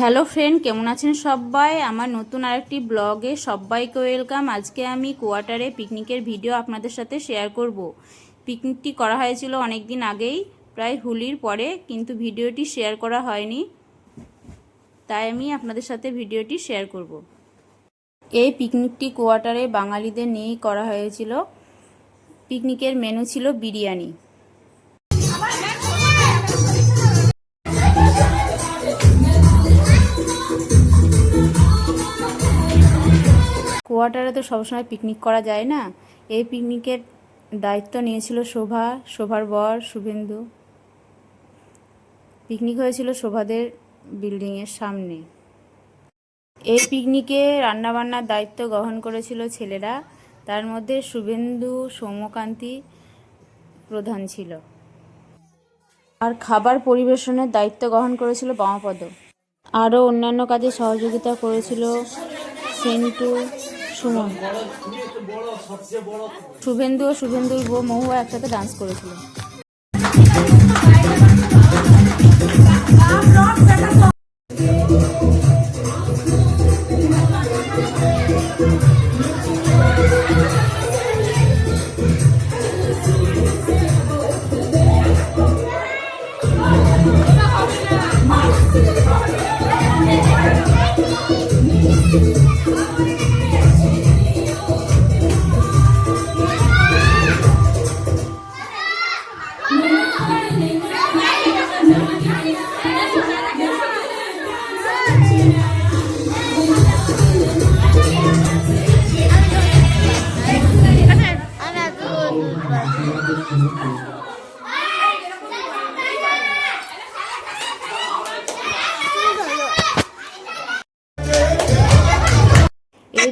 Hello friend, কেমন আছেন সবাই? আমার নতুন আরেকটি ব্লগে সবাইকে ওয়েলকাম। আজকে আমি কোয়ার্টারে পিকনিকের ভিডিও আপনাদের সাথে শেয়ার করব। পিকনিকটি করা হয়েছিল অনেক দিন আগেই, প্রায় হুলির পরে, কিন্তু ভিডিওটি শেয়ার করা হয়নি। তাই আমি আপনাদের সাথে ভিডিওটি শেয়ার করব। এই পিকনিকটি কোয়ার্টারে বাঙালিদের নিয়েই করা হয়েছিল। পিকনিকের মেনু ছিল বিরিয়ানি। কোয়ার্টারে তো সবসময় পিকনিক করা যায় না। এই পিকনিকের দায়িত্ব নিয়েছিল শোভা, শোভার বর শুভেন্দু। পিকনিক হয়েছিল শোভাদের বিল্ডিংয়ের সামনে। এই পিকনিকে রান্নাবান্নার দায়িত্ব গ্রহণ করেছিল ছেলেরা। তার মধ্যে শুভেন্দু, সৌম্যকান্তি প্রধান ছিল। আর খাবার পরিবেশনের দায়িত্ব গ্রহণ করেছিল বামাপদ। আরও অন্যান্য কাজে সহযোগিতা করেছিল সেন্টু সুমন শুভেন্দু ও শুভেন্দুর বউ মহুয়া একসাথে ডান্স করেছিল।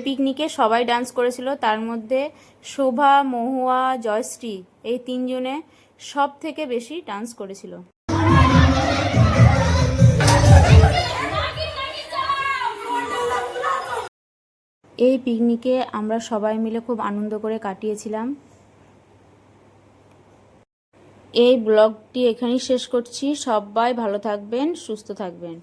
পিকনিকে সবাই ডান্স করেছিল তার মধ্যে শোভা মহুয়া জয়শ্রী এই তিনজনে সব থেকে বেশি ডান্স করেছিল। এই পিকনিকে আমরা সবাই মিলে খুব আনন্দ করে কাটিয়েছিলাম। এই ব্লগটি এখানেই শেষ করছি। সবাই ভালো থাকবেন, সুস্থ থাকবেন।